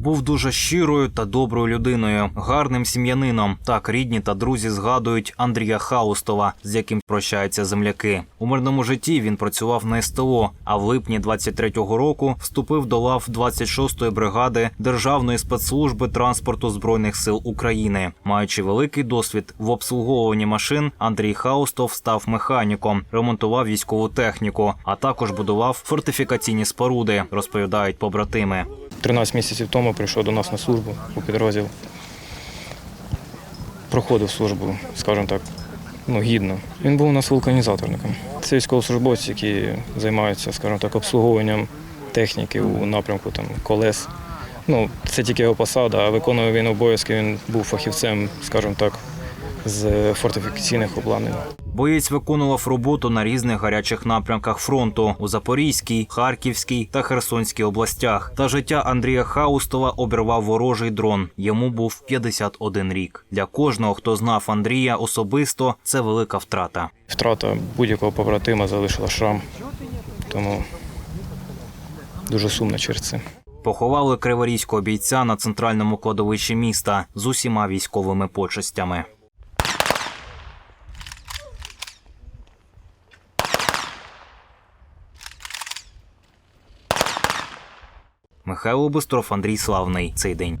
Був дуже щирою та доброю людиною, гарним сім'янином. Так рідні та друзі згадують Андрія Хаустова, з яким прощаються земляки. У мирному житті він працював на СТО, а в липні 23-го року вступив до лав 26-ї бригади Державної спецслужби транспорту збройних сил України. Маючи великий досвід в обслуговуванні машин, Андрій Хаустов став механіком, ремонтував військову техніку, а також будував фортифікаційні споруди, розповідають побратими. 13 місяців тому прийшов до нас на службу у підрозділ. Проходив службу, скажімо так, ну, гідно. Він був у нас вулканізаторником. Це військовослужбовець, які займаються, скажімо так, обслуговуванням техніки у напрямку там, колес. Ну, це тільки його посада, а виконував він обов'язки, він був фахівцем, скажімо так, з фортифікаційних обладнань. Боєць виконував роботу на різних гарячих напрямках фронту у Запорізькій, Харківській та Херсонській областях. Та життя Андрія Хаустова обірвав ворожий дрон. Йому був 51 рік. Для кожного, хто знав Андрія особисто, це велика втрата. Втрата будь-якого побратима залишила шрам, тому дуже сумно через це. Поховали криворізького бійця на центральному кладовищі міста з усіма військовими почестями. Михайло Бистров, Андрій Славний. Цей день.